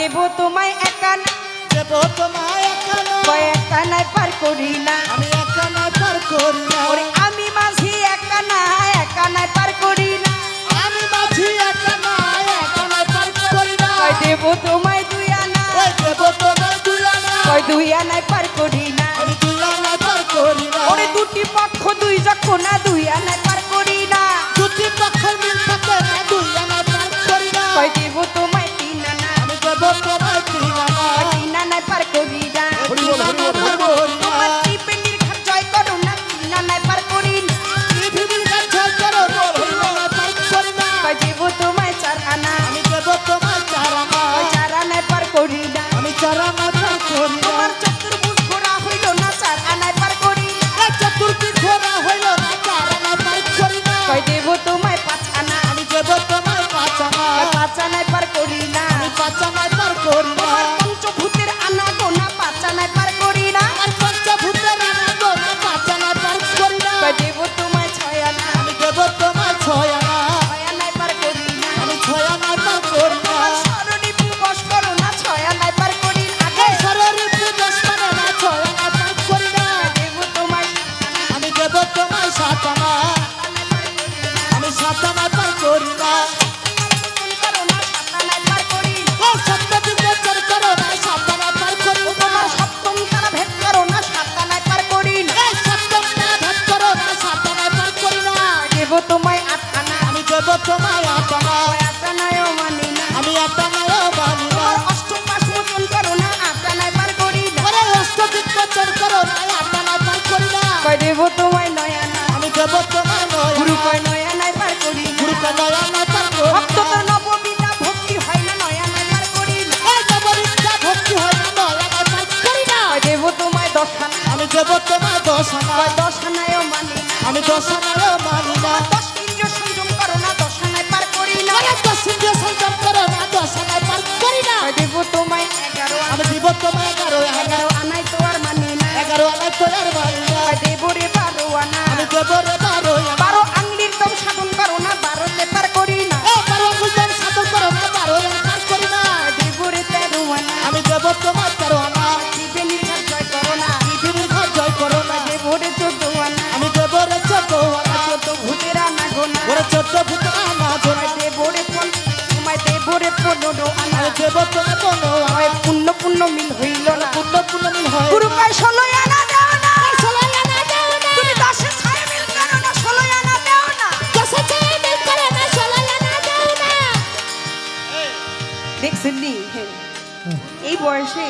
দেব তোমায় একা না। দেব তোমায় একানা কয় একা নাই পার করি না। আমি একানা পার করি না। ওরে আমি মাঝি একা না একা নাই পার করি না। আমি মাঝি একানা একানা পার করি না। কয় দেব তোমায় দুই আনা দেব তোমায় দুই আনা কয় দুই আনায় পার করি না। আমি দুই আনা পার করি না। ওরে দুটি পক্ষ দুই যখন না দুই আনায় বিবেচন করো না আট আনায় পার করি না। কয় দেব তোমায় নয় আনা আমি দেব তোমায় নয় গুরু। কয় নয় আনায় পার করি না। গুরুকে নয় আনায় পার করি ভক্ত না নববিনা ভক্তি হয় না নয় আনায় পার করি না। এই নবরিক্ষা ভক্তি হয় না নয় আনায় পার করি না। কয় দেব তোমায় দশ আমি দেব তোমায় দশ আনা কয় মানি আমি দশ মানি না। দশ ইন্দ্রিয় সংযম করো না দশ পার করি না। দশ ইন্দ্রিয় সংযম করো না দশ পার করি না। কয় দেব তোমায় এগারো আমি দিব তোমায় এগারো এগারো দেব রে বারো বারো আংলির দম সাধন করো না করি বারো সাধন করো না বারো আনা করি না। দেব রে তেরো আনা। আমি দেব তোমায় তেরো আনা। জয় করো না। পৃথিবীর ঘর জয় করো না। দেব রে চোদ্দ আনা। আমি দেব রে চোদ্দ আনা। চোদ্দ ভূতের আনা গোনা। ওরে চোদ্দ ভূত আনা দেব রে পন তোমায় দেব রে পনেরো আনা। দেব পনেরো পুণ্য পুণ্য মিল দেখছেন নি এই বয়সে